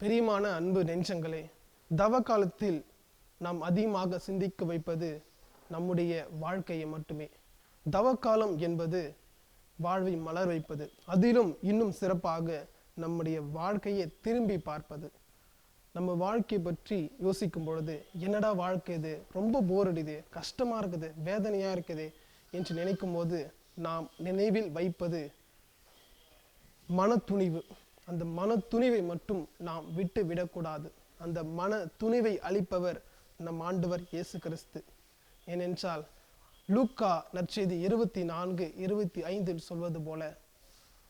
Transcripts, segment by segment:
பெரியமான அன்பு நெஞ்சங்களே தவ காலத்தில் நாம் அதிகமாக சிந்திக்க வைப்பது நம்முடைய வாழ்க்கையை மட்டுமே. தவக்காலம் என்பது வாழ்வை மலர் வைப்பது. அதிலும் இன்னும் சிறப்பாக நம்முடைய வாழ்க்கையை திரும்பி பார்ப்பது. நம்ம வாழ்க்கையை பற்றி யோசிக்கும் பொழுது என்னடா வாழ்க்கை இது? ரொம்ப போர் அடிது கஷ்டமா இருக்குது. வேதனையா இருக்குது என்று நினைக்கும் போது நாம் நினைவில் வைப்பது மனத்துணிவு. அந்த மன துணிவை மட்டும் நாம் விட்டு விடக்கூடாது. அந்த மன துணிவை அளிப்பவர் நம் ஆண்டவர் இயேசு கிறிஸ்து ஏனென்றால் லூக்கா நற்செய்தி இருபத்தி நான்கு இருபத்தி ஐந்தில் சொல்வது போல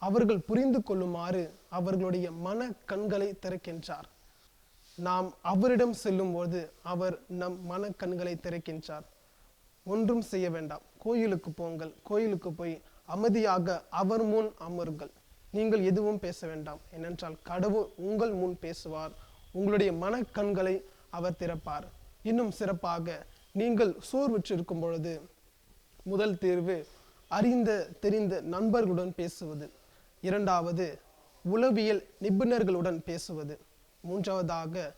அவர்கள் புரிந்து கொள்ளுமாறு அவர்களுடைய மன கண்களை திறக்கின்றார். நாம் அவரிடம் செல்லும்போது அவர் நம் மன கண்களை திறக்கின்றார். ஒன்றும் செய்ய வேண்டாம். கோயிலுக்கு போங்கள். கோயிலுக்கு போய் அமைதியாக அவர் முன் அமருங்கள். நீங்கள் எதுவும் பேச வேண்டாம். ஏனென்றால் கடவுள் உங்கள் முன் பேசுவார். உங்களுடைய மனக்கண்களை அவர் திறப்பார். இன்னும் சிறப்பாக நீங்கள் சோர்வுற்றிருக்கும் பொழுது முதல் தேர்வு அறிந்த தெரிந்த நண்பர்களுடன் பேசுவது. இரண்டாவது உளவியல் நிபுணர்களுடன் பேசுவது. மூன்றாவதாக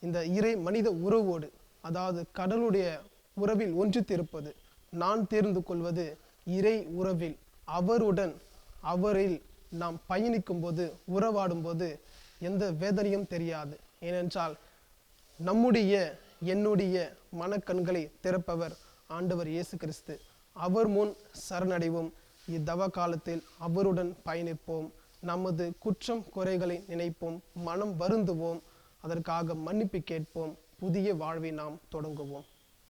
இந்த இறை மனித உறவோடு அதாவது கடலுடைய உறவில் ஒன்றித்திருப்பது. நான் தேர்ந்து கொள்வது இறை உறவில் அவருடன் அவரில் நாம் பயணிக்கும் போது உறவாடும் போது எந்த வேதனையும் தெரியாது. ஏனென்றால் நம்முடைய என்னுடைய மனக்கண்களை திறப்பவர் ஆண்டவர் இயேசு கிறிஸ்து அவர் முன் சரணடைவோம். இத்தவ காலத்தில் அவருடன் பயணிப்போம். நமது குற்றம் குறைகளை நினைப்போம். மனம் வருந்துவோம். அதற்காக மன்னிப்பு கேட்போம். புதிய வாழ்வை நாம் தொடங்குவோம்.